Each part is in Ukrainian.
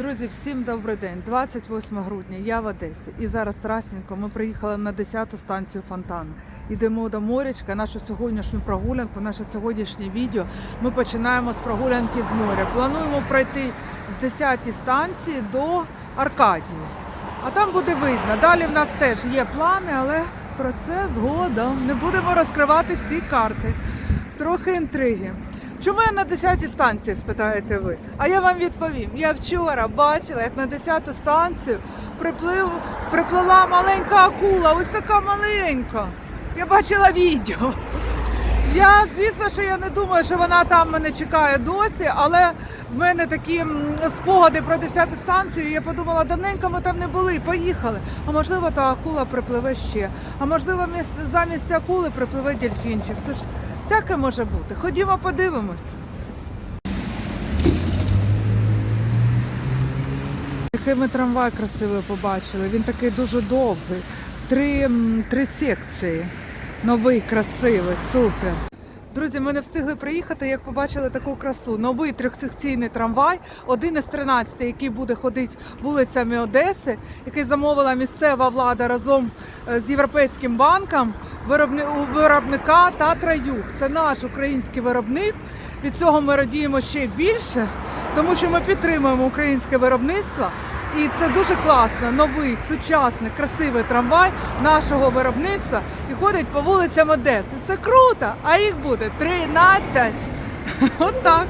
Друзі, всім добрий день. 28 грудня, я в Одесі. І зараз расненько ми приїхали на 10-ту станцію фонтану. Йдемо до морячка, нашу сьогоднішню прогулянку, наше сьогоднішнє відео. Ми починаємо з прогулянки з моря. Плануємо пройти з 10-ї станції до Аркадії. А там буде видно. Далі в нас теж є плани, але про це згодом. Не будемо розкривати всі карти. Трохи інтриги. Чому я на 10-й станції, спитаєте ви? А я вам відповім. Я вчора бачила, як на 10-ту станцію приплив, приплила маленька акула, ось така маленька. Я бачила відео. Я, звісно, що я не думаю, що вона там мене чекає досі, але в мене такі спогади про 10-ту станцію. Я подумала, давненько ми там не були, поїхали. А можливо, та акула припливе ще. А можливо, замість акули припливе дельфінчик. Тож всяке може бути. Ходімо, подивимось. Який ми трамвай красивий побачили. Він такий дуже довгий. Три, три секції. Новий, красивий, супер. Друзі, ми не встигли приїхати, як побачили таку красу. Новий трьохсекційний трамвай, один із 13, який буде ходити вулицями Одеси, який замовила місцева влада разом е, з Європейським банком у виробника Татра Юг. Це наш український виробник. Від цього ми радіємо ще більше, тому що ми підтримуємо українське виробництво. І це дуже класно, новий, сучасний, красивий трамвай нашого виробництва і ходить по вулицям Одеси. Це круто, а їх буде 13. От так.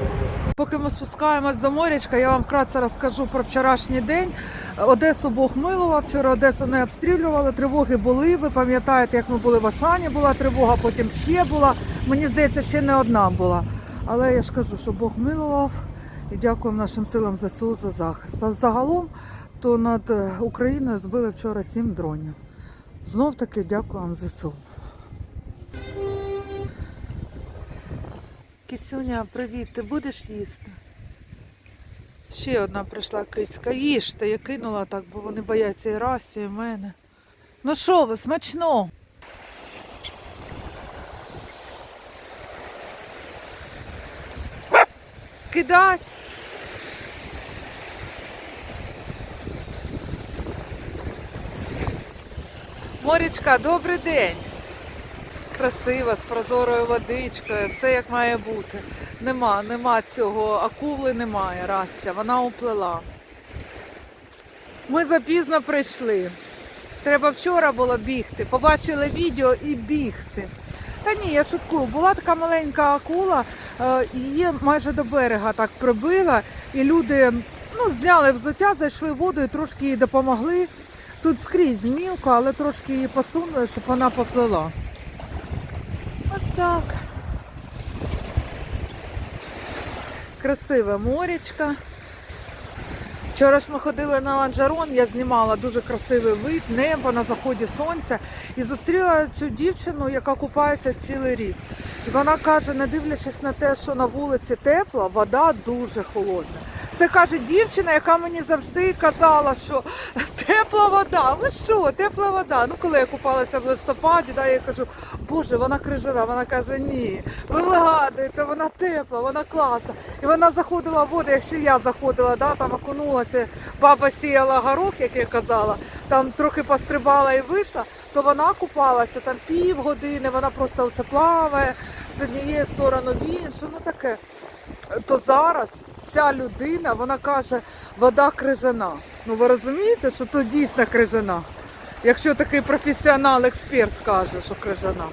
Поки ми спускаємось до морячка, я вам вкратце розкажу про вчорашній день. Одесу Бог милував, вчора Одесу не обстрілювали, тривоги були. Ви пам'ятаєте, як ми були в Ашані, була тривога, потім ще була. Мені здається, ще не одна була. Але я ж кажу, що Бог милував і дякуємо нашим силам ЗСУ за захист. А загалом то над е, Україною збили вчора сім дронів. Знов таки дякуємо ЗСУ. Кисюня, привіт, ти будеш їсти? Ще одна прийшла кицька. Їжте, я кинула так, бо вони бояться і Расі, і мене. Ну що ви, смачно? Кидать. Морічка, добрий день. Красива, з прозорою водичкою, все як має бути. Нема, нема цього, акули немає, Растя, вона уплила. Ми запізно прийшли. Треба вчора було бігти. Побачили відео і бігти. Та ні, я шуткую. Була така маленька акула, е, її майже до берега так прибила, і люди ну, зняли взуття, зайшли в воду і трошки їй допомогли. Тут скрізь мілко, але трошки її посунули, щоб вона поплила. Ось так. Красиве морячка. Вчора ж ми ходили на ланжерон, я знімала дуже красивий вид, небо на заході сонця і зустріла цю дівчину, яка купається цілий рік. І вона каже, не дивлячись на те, що на вулиці тепло, вода дуже холодна. Це каже дівчина, яка мені завжди казала, що тепла вода. Ви що, тепла вода? Ну коли я купалася в листопаді, да, я кажу, боже, вона крижана. Вона каже, ні, ви вигадуєте, вона тепла, вона класна. І вона заходила в воду, якщо я заходила, да, там окунулася, баба сіяла горох, як я казала, там трохи пострибала і вийшла, то вона купалася там півгодини, вона просто оце плаває з однієї сторони в іншу, ну таке. То зараз ця людина, вона каже, вода крижана. Ну ви розумієте, що то дійсно крижана. Якщо такий професіонал, експерт каже, що крижана.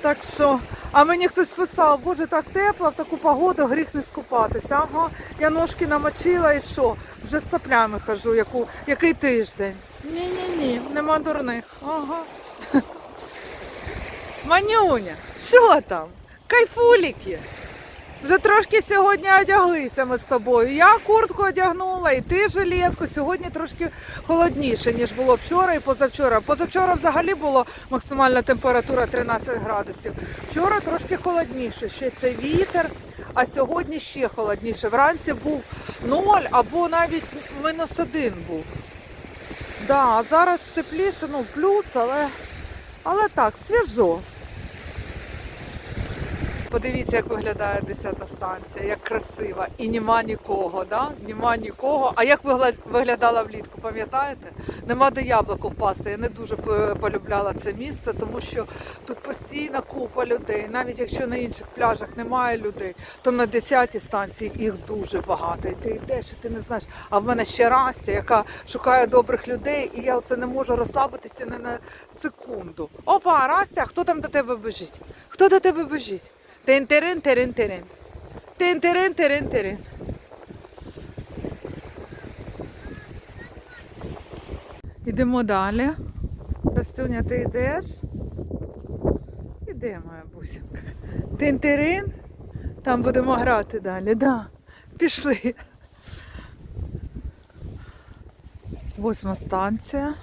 Так що, а мені хтось писав, боже, так тепло, в таку погоду гріх не скупатися. Ага, я ножки намочила і що? Вже з саплями хожу, яку, який тиждень. Ні-ні-ні, нема дурних. Ага. Манюня, що там? Кайфуліки. Вже трошки сьогодні одяглися ми з тобою. Я куртку одягнула, і ти жилетку. Сьогодні трошки холодніше, ніж було вчора і позавчора. Позавчора взагалі було максимальна температура 13 градусів. Вчора трошки холодніше, ще цей вітер, а сьогодні ще холодніше. Вранці був 0 або навіть мінус один був. Да, зараз тепліше, ну плюс, але, але так, свіжо. Подивіться, як виглядає 10-та станція, як красива. І нема нікого, да? Нема нікого. А як виглядала влітку, пам'ятаєте? Нема де яблуко впасти. Я не дуже полюбляла це місце, тому що тут постійна купа людей. Навіть якщо на інших пляжах немає людей, то на 10-й станції їх дуже багато. І ти йдеш, і ти не знаєш. А в мене ще Растя, яка шукає добрих людей, і я оце не можу розслабитися не на секунду. Опа, Растя, хто там до тебе біжить? Хто до тебе біжить? Тин-тирин, тирин, тирин. Тин-тирин, тирин, тирин. Ідемо далі. Растюня, ти йдеш? Іде, моя бусинка. Тин-тирин. Там будемо грати далі, да. Пішли. Восьма станція.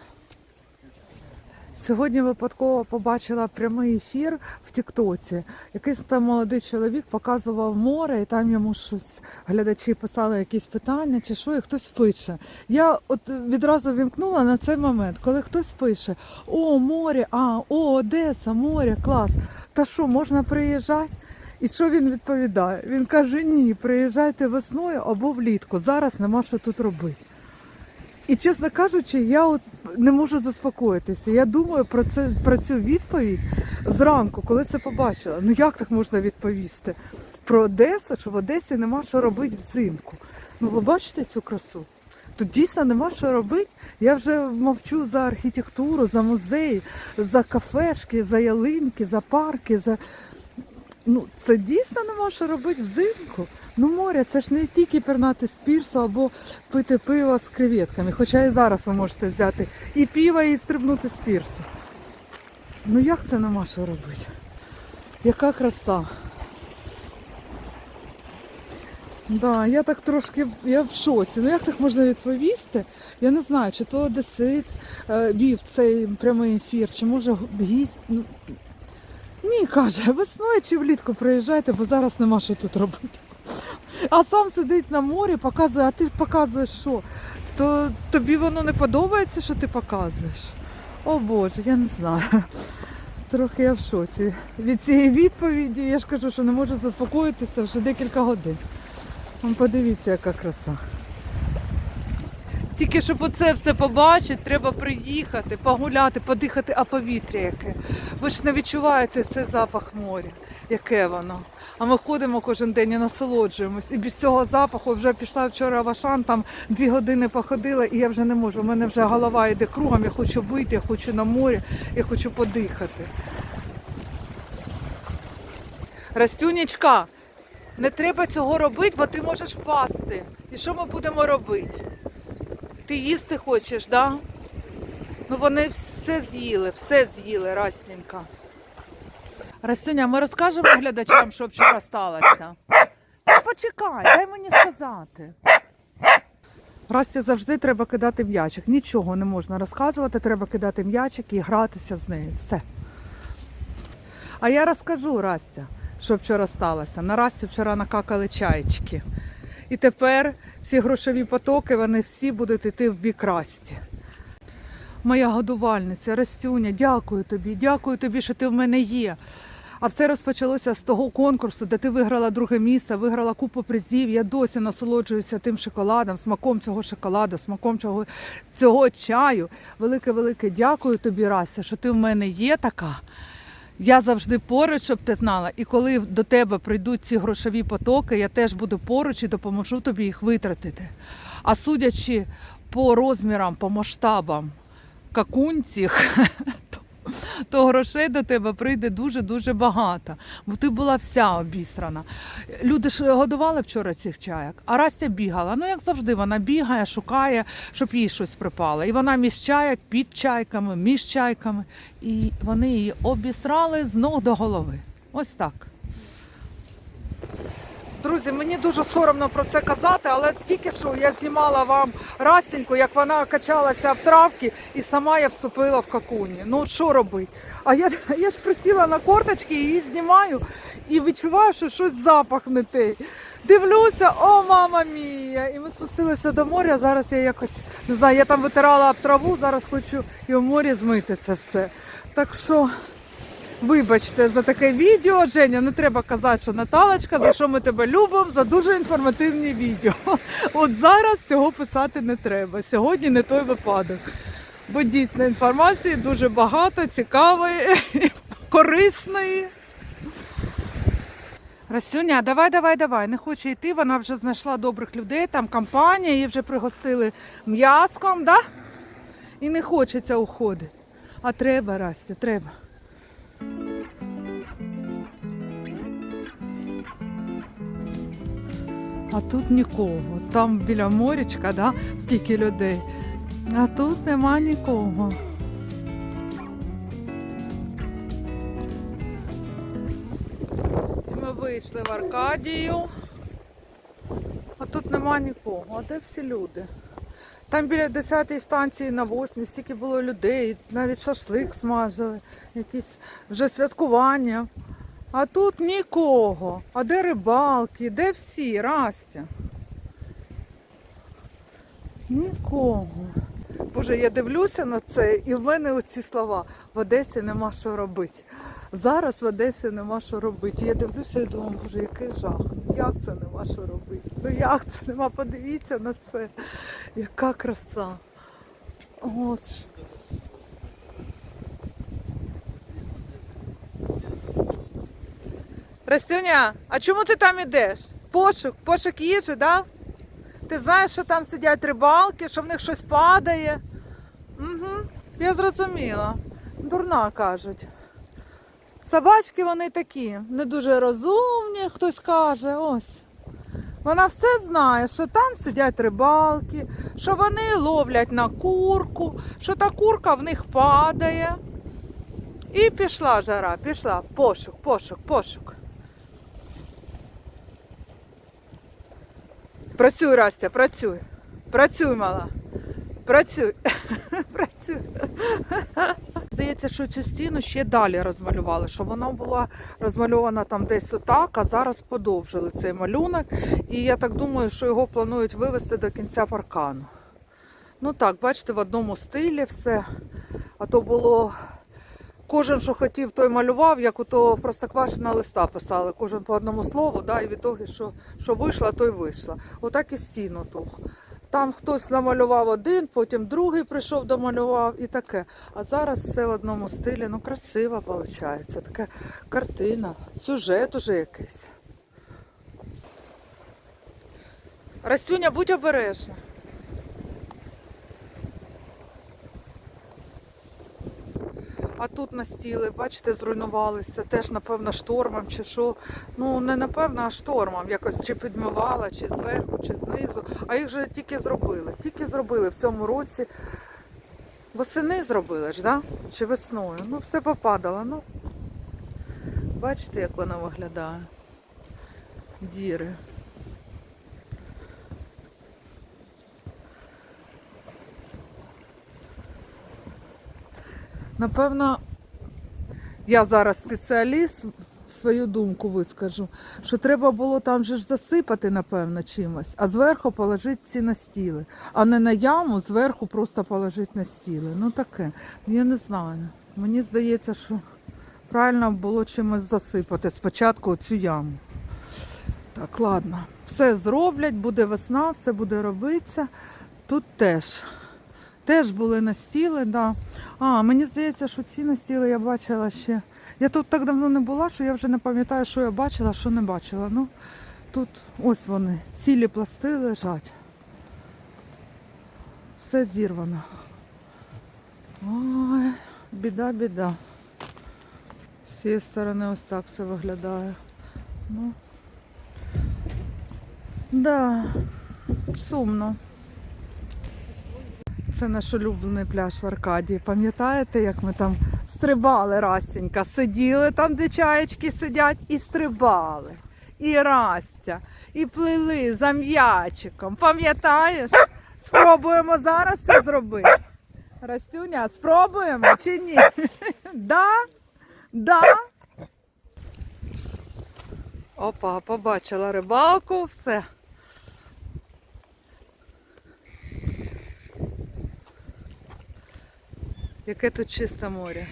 Сьогодні випадково побачила прямий ефір в Тіктоці. Якийсь там молодий чоловік показував море, і там йому щось глядачі писали якісь питання чи що, і хтось пише. Я от відразу вімкнула на цей момент, коли хтось пише: О, море, а, о, Одеса, море, клас. Та що, можна приїжджати? І що він відповідає? Він каже: ні, приїжджайте весною або влітку. Зараз нема що тут робити. І чесно кажучи, я от не можу заспокоїтися. Я думаю про це про цю відповідь зранку, коли це побачила. Ну як так можна відповісти про Одесу, що в Одесі нема що робити взимку? Ну ви бачите цю красу? Тут дійсно нема що робити. Я вже мовчу за архітектуру, за музеї, за кафешки, за ялинки, за парки. За... Ну, це дійсно нема що робити взимку. Ну, море, це ж не тільки пернати з пірсу або пити пиво з креветками. Хоча і зараз ви можете взяти і пиво, і стрибнути з пірсу. Ну як це нема що робити? Яка краса. Да, я так трошки я в шоці. Ну як так можна відповісти? Я не знаю, чи то Одесит е, вів цей прямий ефір, чи може гість. Ну, ні, каже, весною чи влітку приїжджайте, бо зараз нема що тут робити. А сам сидить на морі, показує, а ти показуєш що? То тобі воно не подобається, що ти показуєш? О Боже, я не знаю. Трохи я в шоці. Від цієї відповіді я ж кажу, що не можу заспокоїтися вже декілька годин. Подивіться, яка краса. Тільки щоб оце все побачити, треба приїхати, погуляти, подихати, а повітря яке. Ви ж не відчуваєте цей запах моря, яке воно. А ми ходимо кожен день і насолоджуємось. І без цього запаху вже пішла вчора в Ашан, там дві години походила, і я вже не можу. У мене вже голова йде кругом, я хочу вийти, я хочу на морі, я хочу подихати. Растюнічка, не треба цього робити, бо ти можеш впасти. І що ми будемо робити? Ти їсти хочеш, да? Ну вони все з'їли, все з'їли, Растінька. Растюня, ми розкажемо глядачам, що вчора сталося. Та почекай, дай мені сказати. Расті завжди треба кидати м'ячик. Нічого не можна розказувати, треба кидати м'ячик і гратися з нею. Все. А я розкажу, Растя, що вчора сталося. На Расті вчора накакали чайчики. І тепер всі грошові потоки, вони всі будуть йти в бік Расті. Моя годувальниця, Растюня, дякую тобі, дякую тобі, що ти в мене є. А все розпочалося з того конкурсу, де ти виграла друге місце, виграла купу призів. Я досі насолоджуюся тим шоколадом, смаком цього шоколаду, смаком цього, цього чаю. Велике-велике дякую тобі, Рася, що ти в мене є така. Я завжди поруч, щоб ти знала. І коли до тебе прийдуть ці грошові потоки, я теж буду поруч і допоможу тобі їх витратити. А судячи по розмірам, по масштабам какунь цих, то, грошей до тебе прийде дуже-дуже багато. Бо ти була вся обісрана. Люди ж годували вчора цих чаяк, а Растя бігала. Ну, як завжди, вона бігає, шукає, щоб їй щось припало. І вона між чаяк, під чайками, між чайками. І вони її обісрали з ног до голови. Ось так. Друзі, мені дуже соромно про це казати, але тільки що я знімала вам Растіньку, як вона качалася в травці, і сама я вступила в какуні. Ну що робити? А я, я ж присіла на корточки, її знімаю і відчуваю, що щось запах не той. Дивлюся, о, мама мія! І ми спустилися до моря. Зараз я якось не знаю, я там витирала траву, зараз хочу і в морі змити це все. Так що Вибачте за таке відео. Женя, не треба казати, що Наталочка, за що ми тебе любимо, за дуже інформативні відео. От зараз цього писати не треба. Сьогодні не той випадок. Бо дійсно інформації дуже багато, цікавої, корисної. Расюня, давай, давай, давай. Не хоче йти. Вона вже знайшла добрих людей, там компанія, її вже пригостили м'яском, да? І не хочеться уходити. А треба, Растя, треба. А тут нікого. Там біля морячка, да? скільки людей. А тут нема нікого. Ми вийшли в Аркадію. А тут нема нікого. А де всі люди? Там біля 10-ї станції на 8 стільки було людей, навіть шашлик смажили, якісь вже святкування. А тут нікого. А де рибалки? Де всі? Растя? Нікого. Боже, я дивлюся на це, і в мене оці слова. В Одесі нема що робити. Зараз в Одесі нема що робити. Я дивлюся і думаю, боже, який жах. Як це нема що робити? Ну як це нема? Подивіться на це. Яка краса. От. Растюня, а чому ти там ідеш? Пошук, пошук їжі, да? Ти знаєш, що там сидять рибалки, що в них щось падає. Угу, я зрозуміла. Дурна кажуть. Собачки вони такі, не дуже розумні, хтось каже, ось. Вона все знає, що там сидять рибалки, що вони ловлять на курку, що та курка в них падає. І пішла жара, пішла. Пошук, пошук, пошук. Працюй, Растя, працюй. Працюй, мала. Працюй. Працюй. Здається, що цю стіну ще далі розмалювали, що вона була розмальована там десь отак, а зараз подовжили цей малюнок. І я так думаю, що його планують вивести до кінця паркану. Ну так, бачите, в одному стилі все. А то було кожен, що хотів, той малював, як ото простоквашина листа писали, кожен по одному слову, да, і від того, що, що вийшла, то й вийшла. Отак і стіну ту. Там хтось намалював один, потім другий прийшов, домалював і таке. А зараз все в одному стилі, ну красиво виходить. Така картина, сюжет уже якийсь. Растюня, будь обережна. А тут настіли, бачите, зруйнувалися. Теж, напевно, штормом чи що. Ну, не напевно, а штормом. Якось чи підмивала, чи зверху, чи знизу. А їх же тільки зробили. Тільки зробили в цьому році. Восени зробили ж, да? Чи весною? Ну, все попадало. Ну, бачите, як вона виглядає. Діри. Напевно, я зараз спеціаліст, свою думку вискажу, що треба було там же ж засипати, напевно, чимось, а зверху положити ці настіли. А не на яму, зверху просто положити настіли. Ну таке. Я не знаю. Мені здається, що правильно було чимось засипати спочатку цю яму. Так, ладно. Все зроблять, буде весна, все буде робитися. Тут теж. Теж були настіли, да. А, мені здається, що ці настіли я бачила ще. Я тут так давно не була, що я вже не пам'ятаю, що я бачила, що не бачила. Ну, тут ось вони, цілі пласти лежать. Все зірвано. Ой, біда, біда. З цієї сторони ось так все виглядає. Ну. Да, сумно. Це наш улюблений пляж в Аркадії. Пам'ятаєте, як ми там стрибали Растенька? Сиділи там, де чаєчки сидять, і стрибали. І Растя, і плили за м'ячиком. Пам'ятаєш? Спробуємо зараз це зробити. Растюня, спробуємо чи ні? Да? Да? Опа, побачила рибалку, все. Яке тут чисте море.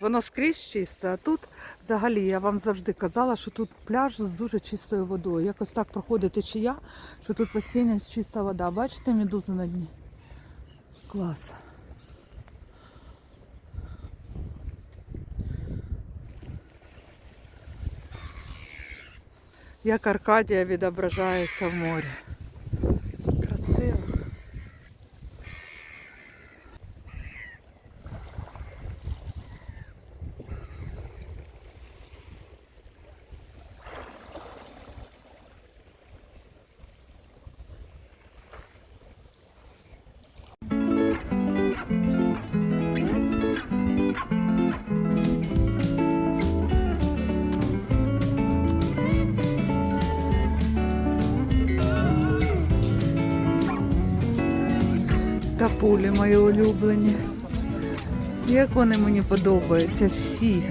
Воно скрізь чисте, а тут взагалі я вам завжди казала, що тут пляж з дуже чистою водою. Якось так проходить течія, що тут постійно чиста вода. Бачите медузи на дні? Клас. Як Аркадія відображається в морі. Улюблені. Як вони мені подобаються всі.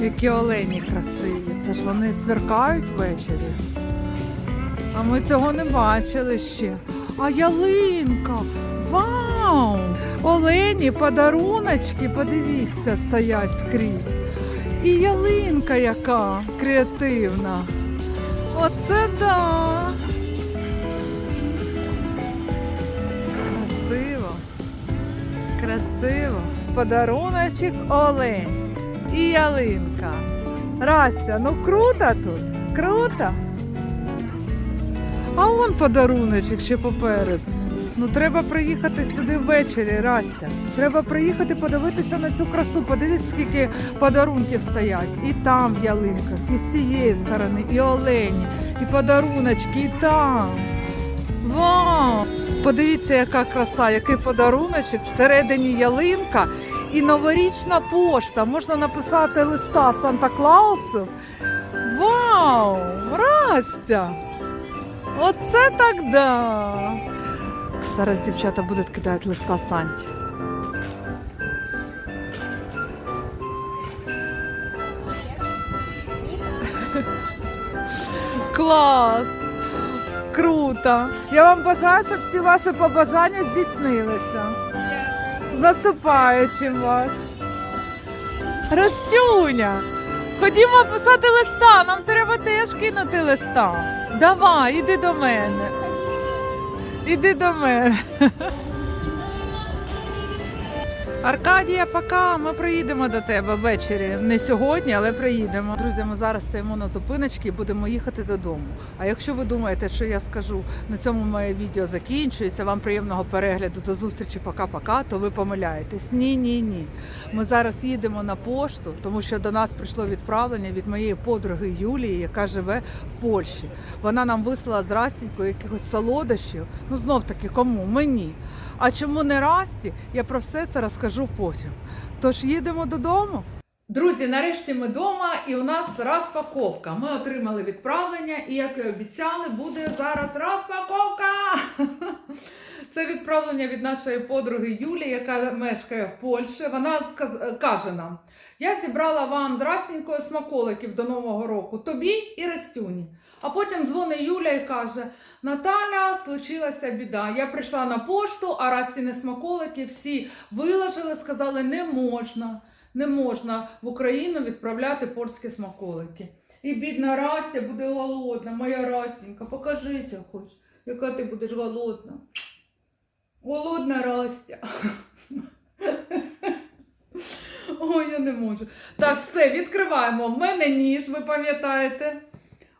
Які олені красиві. Це ж вони сверкають ввечері. А ми цього не бачили ще. А ялинка! Вау! Олені, подаруночки, подивіться, стоять скрізь. І ялинка яка креативна. Оце да. Красиво. Красиво. Подаруночок олень. І ялинка. Растя, ну круто тут. Круто. А он подаруночок ще попереду. Ну треба приїхати сюди ввечері, Растя. Треба приїхати подивитися на цю красу. Подивись, скільки подарунків стоять. І там в ялинках, і з цієї сторони, і олені, і подаруночки, і там. Вау! Подивіться, яка краса, який подаруночок. Всередині ялинка і новорічна пошта. Можна написати листа Санта-Клаусу. Вау! Растя! Оце так да. Зараз дівчата будуть кидати листа Санті. Клас! Круто! Я вам бажаю, щоб всі ваші побажання здійснилися. З наступаючим вас! Ростюня! Ходімо писати листа, нам треба теж кинути листа. Давай, іди до мене. Іди до мене. Аркадія, пока. Ми приїдемо до тебе ввечері. Не сьогодні, але приїдемо. Друзі, ми зараз стоїмо на зупиночці і будемо їхати додому. А якщо ви думаєте, що я скажу, на цьому моє відео закінчується, вам приємного перегляду до зустрічі, пока-пока, то ви помиляєтесь. Ні, ні, ні. Ми зараз їдемо на пошту, тому що до нас прийшло відправлення від моєї подруги Юлії, яка живе в Польщі. Вона нам вислала з якихось солодощів. Ну знов таки, кому? Мені. А чому не Расті? Я про все це розкажу потім. Тож їдемо додому. Друзі, нарешті ми вдома і у нас розпаковка. Ми отримали відправлення, і як і обіцяли, буде зараз розпаковка. Це відправлення від нашої подруги Юлі, яка мешкає в Польщі. Вона каже нам: я зібрала вам з Растінькою смаколиків до Нового року, тобі і Растюні. А потім дзвонить Юля і каже: Наталя, случилася біда. Я прийшла на пошту, а Растіни смаколики всі виложили, сказали, не можна, не можна в Україну відправляти польські смаколики. І бідна Растя буде голодна, моя Растінька, покажися хоч, яка ти будеш голодна. Голодна Растя. Ой, я не можу. Так, все, відкриваємо. В мене ніж, ви пам'ятаєте.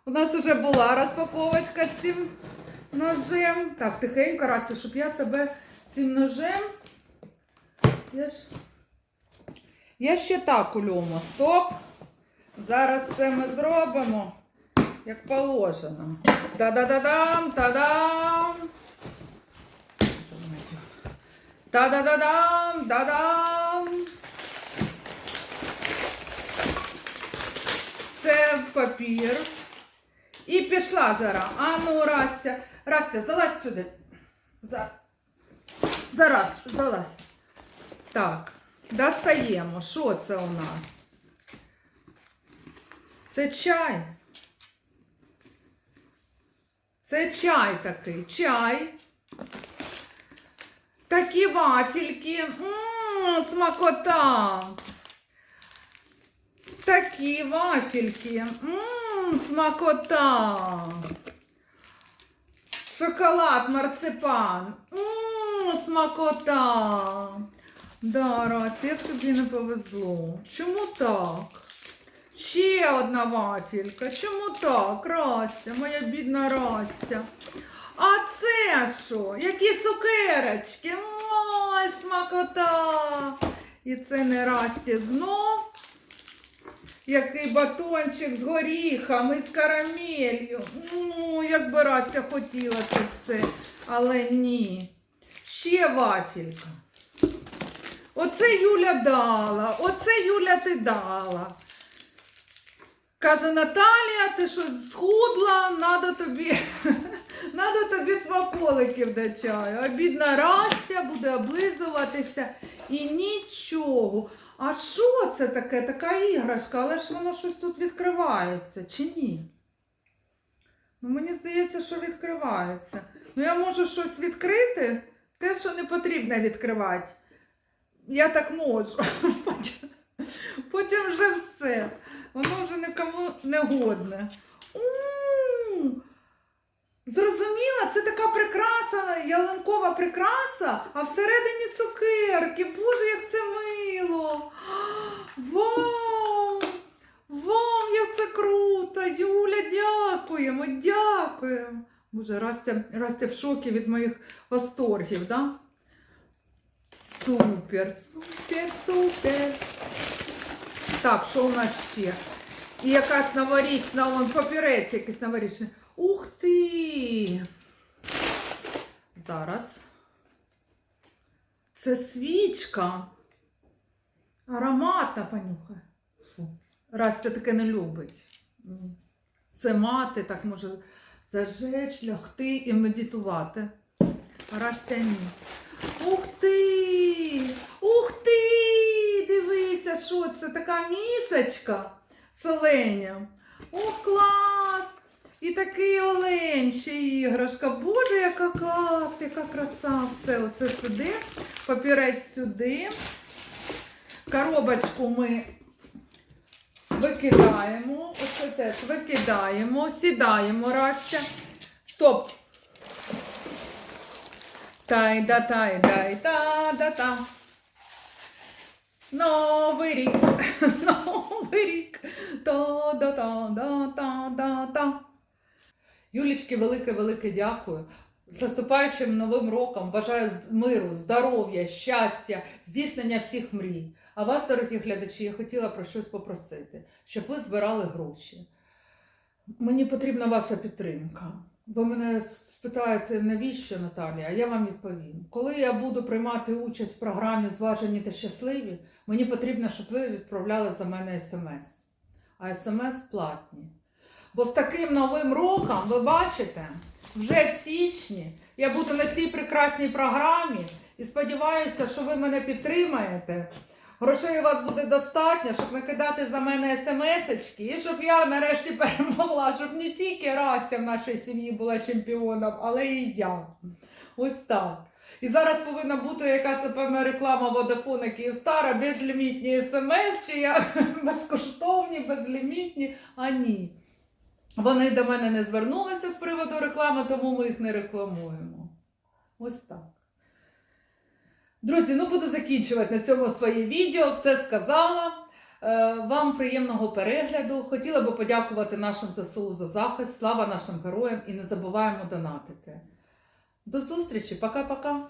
У нас вже була розпаковочка з цим ножем. Так, тихенько, Растя, щоб я тебе цим ножем. Я ж. Я ще так ульому. Стоп. Зараз все ми зробимо, як положено. Та-да-да-дам, та-дам. Та-да-да-дам, да-дам. Це папір. І пішла жара. А ну, Растя, Растя, залазь сюди. За... Зараз, залазь. Так, достаємо. Що це у нас? Це чай. Це чай такий. Чай. Такі вафельки. Ммм, смакота. Такі вафельки. Ммм, смакота. Шоколад, марципан. Ммм, смакота. Да, Растя, як тобі не повезло. Чому так? Ще одна вафелька. Чому так, Растя, моя бідна Растя? А це що? Які цукерочки? Ой, смакота! І це не Расті знов. Який батончик з горіхами, з карамелью. Ну, як би Растя хотіла це все. Але ні. Ще вафелька. Оце Юля дала, оце Юля ти дала. Каже Наталія, ти що схудла, надо тобі, надо тобі смаколиків до чаю. А бідна Растя буде облизуватися і нічого. А що це таке? Така іграшка, але ж воно щось тут відкривається, чи ні? Ну, мені здається, що відкривається. Ну, я можу щось відкрити, те, що не потрібно відкривати. Я так можу. Потім, потім вже все. Воно вже нікому не годне. Зрозуміла, це така прикраса, ялинкова прикраса, а всередині цукерки. Боже, як це мило. Вау! Вау, як це круто! Юля, дякуємо, дякуємо. Боже, Растя, Растя в шокі від моїх восторгів, да? Супер, супер, супер. Так, що у нас ще? І якась новорічна, вон папірець якийсь новорічний. Ух ти! Зараз. Це свічка. Ароматна понюхай. Фу. Растя таке не любить. Це мати так може зажечь, лягти і медитувати. Растя ні. Ух ти! Ух ти! Дивися, що це така місочка з оленем. Ох, клас! І такий олень ще іграшка. Боже, яка клас, яка краса. Все, оце сюди, папірець сюди. Коробочку ми викидаємо. Оце теж викидаємо, сідаємо, Растя. Стоп! Тай да тай дай та да та. Новий рік, новий рік. Та да та да та да та. Юлічки, велике-велике дякую. З наступаючим новим роком бажаю миру, здоров'я, щастя, здійснення всіх мрій. А вас, дорогі глядачі, я хотіла про щось попросити, щоб ви збирали гроші. Мені потрібна ваша підтримка. Ви мене спитаєте, навіщо Наталія? А я вам відповім. Коли я буду приймати участь в програмі Зважені та щасливі, мені потрібно, щоб ви відправляли за мене смс. А смс платні. Бо з таким новим роком, ви бачите, вже в січні я буду на цій прекрасній програмі і сподіваюся, що ви мене підтримаєте. Грошей у вас буде достатньо, щоб накидати за мене смс-очки, і щоб я нарешті перемогла, щоб не тільки Растя в нашій сім'ї була чемпіоном, але і я. Ось так. І зараз повинна бути якась, напевно, реклама Vodafone Київстара, безлімітні смс, чи я безкоштовні, безлімітні, а ні. Вони до мене не звернулися з приводу реклами, тому ми їх не рекламуємо. Ось так. Друзі, ну буду закінчувати на цьому своє відео. Все сказала. Е, Вам приємного перегляду. Хотіла би подякувати нашим ЗСУ за захист. Слава нашим героям і не забуваємо донатити. До зустрічі, пока-пока.